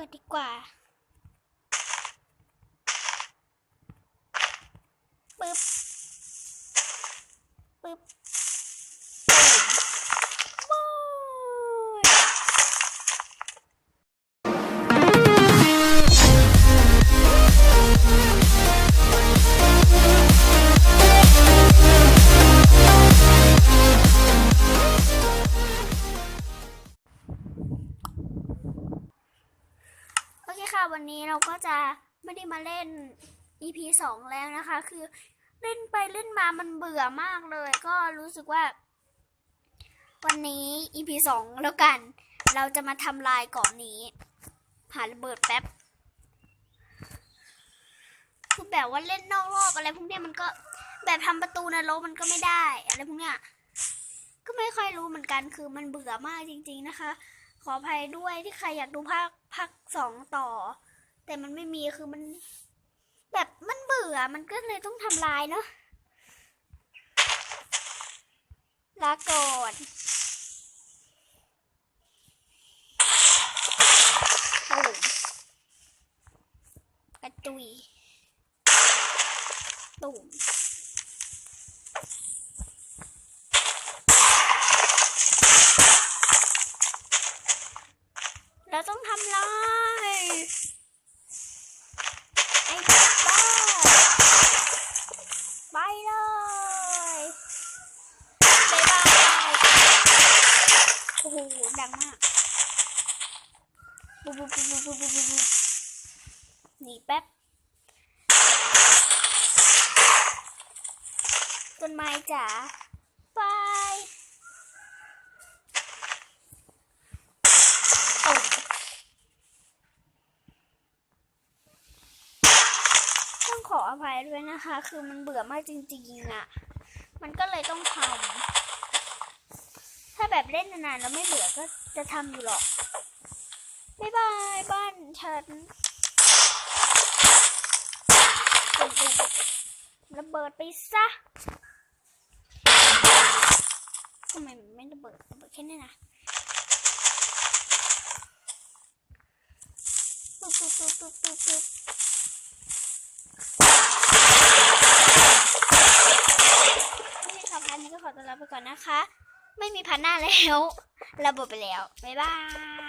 ปิดดีกว่าปึ๊บปึ๊บ ค่ะวันนี้เราก็จะไม่ได้มาเล่น EP สองแล้วนะคะ คือเล่นไปเล่นมามันเบื่อมากเลย ก็รู้สึกว่า วันนี้ EP สองแล้วกัน เราจะมาทำลายเกาะนี้หาระเบิดแป๊บคือแบบว่าเล่นนอกรอบอะไรพวกเนี้ยมันก็แบบทำประตูนรกมันก็ไม่ได้ อะไรพวกเนี้ยก็ไม่ค่อยรู้เหมือนกันคือมันเบื่อมากจริง ๆนะคะ ขออภัยด้วยที่ใครอยากดูภาคภาคสองต่อ แต่มันไม่มีคือมัน แบบมันเบื่อมันก็เลยต้องทำลายเนาะลาก่อนโอ้กระจุยตุ่ม เราต้องทำลายไอ้บ้าไปเลยบายบายโอ้โหดังมากบูบูบูบูบูบูบูบูหนีแป๊บ ต้นไม้จ๋าไปโอ้ ต้อง ขออภัยด้วยนะคะ คือมันเบื่อมากจริงๆอะมันก็เลยต้องทำถ้าแบบเล่นนานๆแล้วไม่เบื่อก็จะทำอยู่หรอกบ๊ายบายบ้านฉันระเบิดไปซะทำไมไม่ระเบิดระเบิดแค่นี้นะปุ๊บปุ๊บปุ๊บปุ๊บปุ๊บปุ๊บ นี่ค่ะพันนี้ก็ขอตัวลาไปก่อน นะคะ ไม่มีพันหน้าแล้ว ระบบไปแล้ว บ๊ายบาย